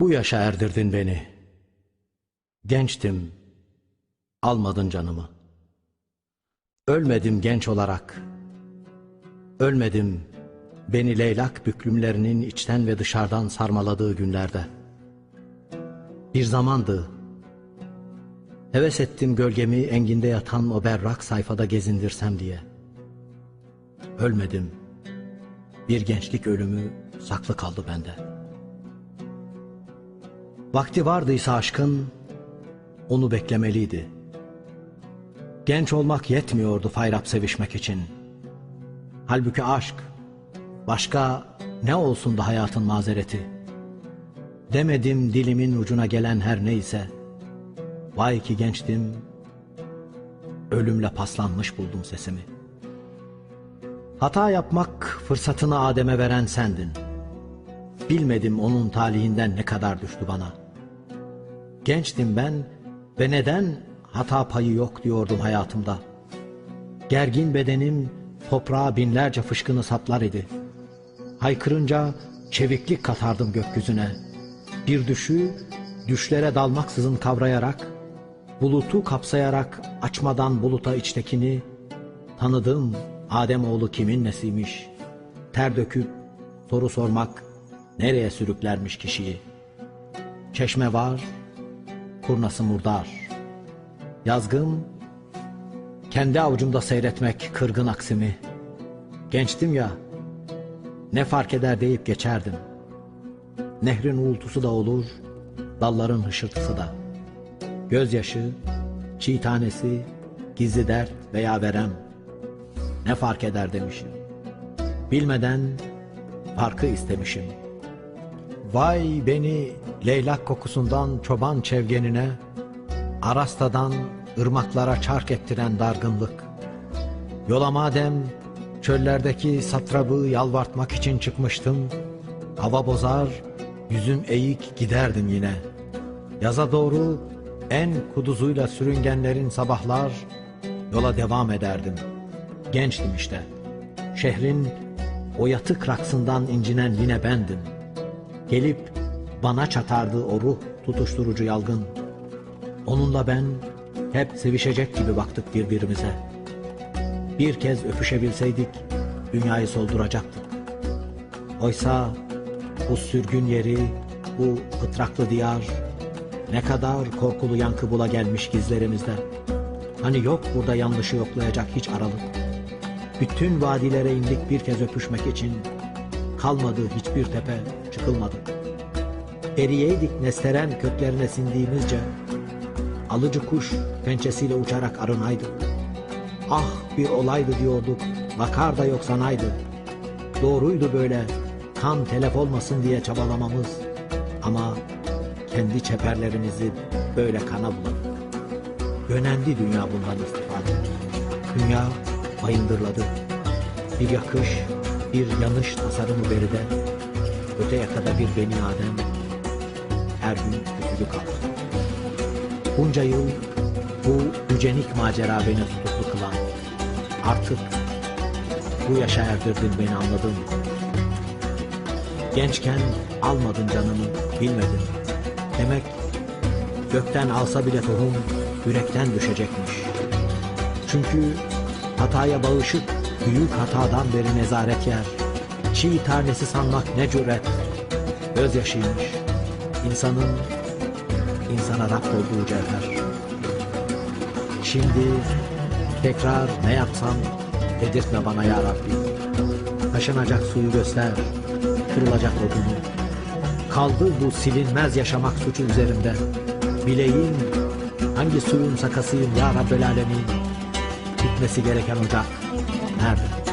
Bu yaşa erdirdin beni. Gençtim, almadın canımı. Ölmedim genç olarak. Ölmedim beni leylak büklümlerinin içten ve dışarıdan sarmaladığı günlerde. Bir zamandı. Heves ettim gölgemi enginde yatan o berrak sayfada gezindirsem diye. Ölmedim. Bir gençlik ölümü saklı kaldı bende. Vakti vardıysa aşkın onu beklemeliydi. Genç olmak yetmiyordu fayrap sevişmek için. Halbuki aşk başka ne olsun da hayatın mazereti. Demedim dilimin ucuna gelen her neyse. Vay ki gençtim, ölümle paslanmış buldum sesimi. Hata yapmak fırsatını Adem'e veren sendin. Bilmedim onun talihinden ne kadar düştü bana. Gençtim ben ve neden hata payı yok diyordum hayatımda. Gergin bedenim toprağa binlerce fışkını saplar idi. Haykırınca çeviklik katardım gökyüzüne. Bir düşü düşlere dalmaksızın kavrayarak, bulutu kapsayarak açmadan buluta içtekini, tanıdım Ademoğlu kimin nesiymiş, ter döküp soru sormak nereye sürüklermiş kişiyi. Çeşme var, kurnası murdar. Yazgın, kendi avucumda seyretmek kırgın aksimi. Gençtim ya, ne fark eder deyip geçerdim. Nehrin uğultusu da olur, dalların hışırtısı da. Gözyaşı, çiğ tanesi, gizli dert veya verem. Ne fark eder demişim. Bilmeden farkı istemişim. Vay beni leylak kokusundan çoban çevgenine, Arasta'dan ırmaklara çark ettiren dargınlık. Yola madem çöllerdeki satrabı yalvartmak için çıkmıştım, hava bozar, yüzüm eğik giderdim yine. Yaza doğru en kuduzuyla sürüngenlerin sabahlar, yola devam ederdim. Gençtim işte. Şehrin o yatık raksından incinen yine bendim. Gelip bana çatardı o ruh tutuşturucu yalgın. Onunla ben hep sevişecek gibi baktık birbirimize. Bir kez öpüşebilseydik dünyayı solduracaktık. Oysa bu sürgün yeri, bu pıtraklı diyar ne kadar korkulu yankı bula gelmiş gizlerimizde. Hani yok burada yanlışı yoklayacak hiç aralık. Bütün vadilere indik bir kez öpüşmek için. Kalmadı hiçbir tepe, çıkılmadı. Eriyeydik nesteren köklerine sindiğimizce. Alıcı kuş pençesiyle uçarak arınaydı. Ah bir olaydı diyorduk, bakar da yok sanaydı. Doğruydu böyle, kan telef olmasın diye çabalamamız. Ama kendi çeperlerimizi böyle kana buladık. Yönendi dünya bundan istifade. Dünya bayındırladı. Bir yakış, bir yanış tasarımı beride. Öte yakada bir beni Adem. Her gün kötülük kaldı. Bunca yıl bu yücenik macera beni tutuklu kılan. Artık bu yaşa erdirdin beni anladın. Gençken almadın canımı bilmedin. Demek gökten alsa bile tohum yürekten düşecekmiş. Çünkü hataya bağışık büyük hatadan beri nezaret yer. Çiğ tanesi sanmak ne cüret. Gözyaşıymış. İnsanın insana rap olduğu cevher. Şimdi tekrar ne yapsam dedirtme bana ya Rabbi. Taşınacak suyu göster, kırılacak odunu. Kaldı bu silinmez yaşamak suçu üzerimde. Bileyim hangi suyun sakasıyım ya Rabbel Alemin. Bitmesi gereken ocak nerede?